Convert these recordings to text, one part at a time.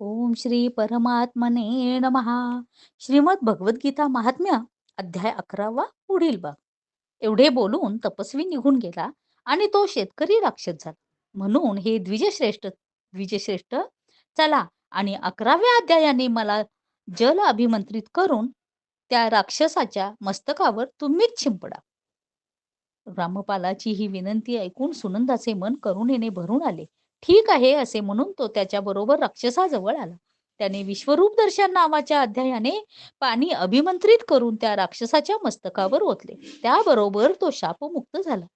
ओम श्री परमात्मने नमहा श्रीमद भगवद्गीता महात्म्य अध्याय अकरावा पुढील भाग. एवढे बोलून तपस्वी निघून गेला आणि तो शेतकरी राक्षस झाला. म्हणून हे द्विजश्रेष्ठ द्विजश्रेष्ठ चला आणि अकराव्या अध्यायाने मला जल अभिमंत्रित करून त्या राक्षसाच्या मस्तकावर तुम्हीच शिंपडा. रामपालाची ही विनंती ऐकून सुनंदाचे मन करुणेने भरून आले. ठीक आहे असे म्हणून तो त्याच्याबरोबर राक्षसाजवळ आला. त्याने विश्वरूप दर्शन नावाच्या अध्यायाने पाणी अभिमंत्रित करून त्या राक्षसाच्या मस्तकावर ओतले. त्याबरोबर तो शापमुक्त झाला.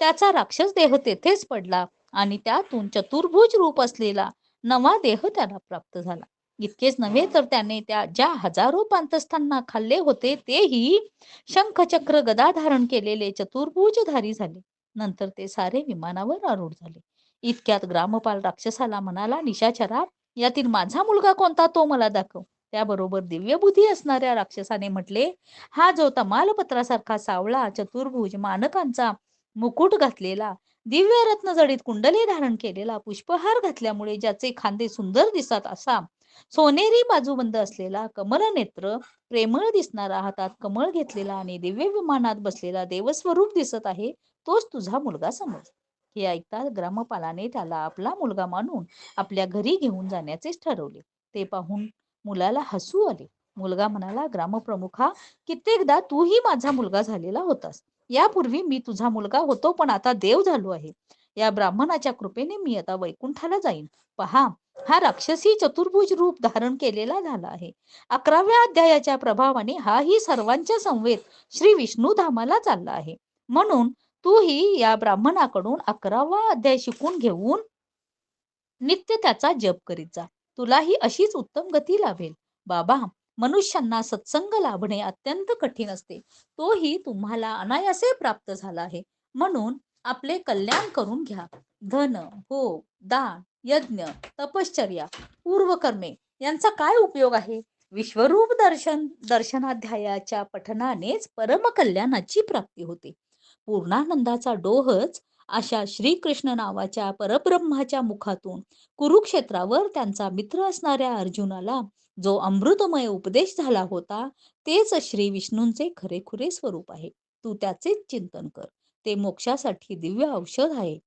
त्याचा राक्षस देह तेथेच पडला आणि त्यातून चतुर्भुज रूप असलेला नवा देह त्याला प्राप्त झाला. इतकेच नव्हे तर त्याने त्या ज्या हजारो पांतस्थांना खाल्ले होते तेही शंखचक्र गदा धारण केलेले चतुर्भुजधारी झाले. नंतर ते सारे विमानावर आरूढ झाले. इतक्यात ग्रामपाल राक्षसाला म्हणाला निशाचरा यातील माझा मुलगा कोणता तो मला दाखव. त्याबरोबर दिव्यबुद्धी असणाऱ्या राक्षसाने म्हटले हा जो तमालपत्रासारखा सावळा चतुर्भुज मानकांचा मुकुट घातलेला दिव्य रत्न जडीत कुंडली धारण केलेला पुष्पहार घातल्यामुळे ज्याचे खांदे सुंदर दिसत असा सोनेरी बाजूबंद असलेला कमल नेत्र प्रेमळ दिसणारा हातात कमळ घेतलेला आणि दिव्य विमानात बसलेला देवस्वरूप दिसत आहे तोच तुझा मुलगा समज हे ऐकताच ग्रामपालाने त्याला आपला मुलगा मानून आपल्या घरी घेऊन जाण्याचेच ठरवले. ते पाहून मुलाला हसू आले. मुलगा म्हणाला ग्रामप्रमुखा कित्येकदा तूही माझा मुलगा झालेला होतास. यापूर्वी मी तुझा मुलगा होतो पण आता देव झालो आहे. या ब्राह्मणाच्या कृपेने मी आता वैकुंठाला जाईन. पहा हा राक्षसी चतुर्भुज रूप धारण केलेला झाला आहे. अकराव्या अध्यायाच्या प्रभावाने हाही सर्वांच्या संवेद श्री विष्णू धामाला चालला आहे. म्हणून तूही या ब्राह्मणाकडून अकरावा अध्याय शिकून घेऊन नित्य त्याचा जप करीत जा. तुलाही अशीच उत्तम गती लाभेल. बाबा मनुष्यांना सत्संग लाभणे अत्यंत कठीण असते. तोही तुम्हाला अनायासे प्राप्त झाला आहे. म्हणून आपले कल्याण करून घ्या. धन भोग दान यज्ञ तपश्चर्या पूर्वकर्मे यांचा काय उपयोग आहे? विश्वरूप दर्शन दर्शनाध्यायाच्या पठनानेच परमकल्याणाची प्राप्ती होते. पूर्णानंदाचा डोहच अशा श्रीकृष्ण नावाच्या परब्रह्माच्या मुखातून कुरुक्षेत्रावर त्यांचा मित्र असणाऱ्या अर्जुनाला जो अमृतमय उपदेश झाला होता तेच श्री विष्णूंचे खरेखुरे स्वरूप आहे. तू त्याचेच चिंतन कर. ते मोक्षासाठी दिव्य औषध आहे.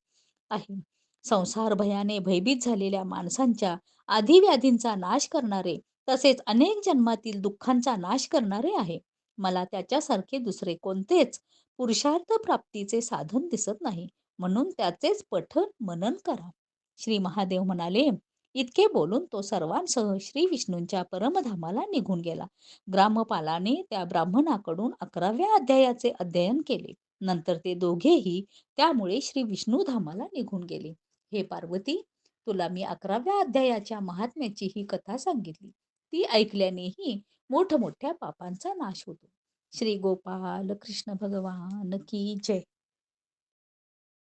आहे. संसार भयाने भयभीत झालेल्या माणसांच्या आधिव्याधींचा नाश करणारे तसेच अनेक जन्मातील दुःखांचा नाश करणारे आहे. मला त्याच्यासारखे दुसरे कोणतेच पुरुषार्थ प्राप्तीचे साधन दिसत नाही. म्हणून त्याचेच पठन मनन करा. श्री महादेव म्हणाले इतके बोलून तो सर्वांसह श्री विष्णूंच्या परमधामाला निघून गेला. ग्रामपालाने त्या ब्राह्मणाकडून अकराव्या अध्यायाचे अध्ययन केले. नंतर ते दोघेही त्यामुळे श्री विष्णू धामाला निघून गेले. हे पार्वती तुला मी अकराव्या अध्यायाच्या महात्म्याची ही कथा सांगितली. ती ऐकल्यानेही मोठमोठ्या पापांचा नाश होतो. श्री गोपाल कृष्ण भगवान की जय.